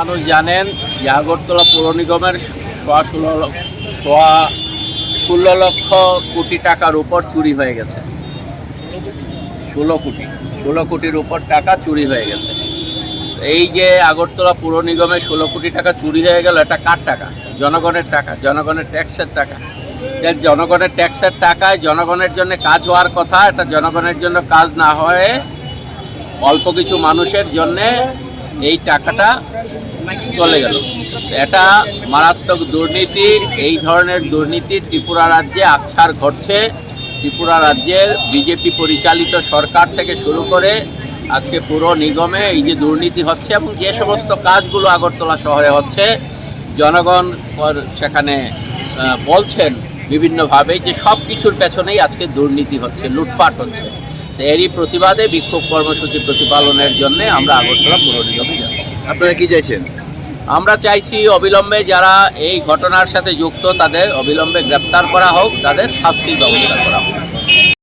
মানুষ জানেন যে আগরতলা পৌর নিগমের সোয়া ষোলো সোয়া ষোলো লক্ষ কোটি টাকার উপর চুরি হয়ে গেছে। ষোলো কোটি, ষোলো কোটির উপর টাকা চুরি হয়ে গেছে। এই যে আগরতলা পৌর নিগমে ষোলো কোটি টাকা চুরি হয়ে গেল, এটা কার টাকা? জনগণের টাকা, জনগণের ট্যাক্সের টাকা। জনগণের ট্যাক্সের টাকায় জনগণের জন্য কাজ হওয়ার কথা, এটা জনগণের জন্য কাজ না হয়ে অল্প কিছু মানুষের জন্যে এই টাকাটা চলে গেল। এটা মারাত্মক দুর্নীতি, এই ধরনের দুর্নীতি ত্রিপুরা রাজ্যে আকছার ঘটছে। ত্রিপুরা রাজ্যের বিজেপি পরিচালিত সরকার থেকে শুরু করে আজকে পুরো নিগমে এই যে দুর্নীতি হচ্ছে এবং যে সমস্ত কাজগুলো আগরতলা শহরে হচ্ছে, জনগণ সেখানে বলছেন বিভিন্নভাবে যে সব কিছুর পেছনেই আজকে দুর্নীতি হচ্ছে, লুটপাট হচ্ছে। এরই প্রতিবাদে বিক্ষোভ কর্মসূচি প্রতিপালনের জন্য আমরা আগরতলা পৌর নিগমে যাচ্ছি। আপনারা কি চাইছেন? আমরা চাইছি অবিলম্বে যারা এই ঘটনার সাথে যুক্ত, তাদের অবিলম্বে গ্রেপ্তার করা হোক, তাদের শাস্তির ব্যবস্থা করা হোক।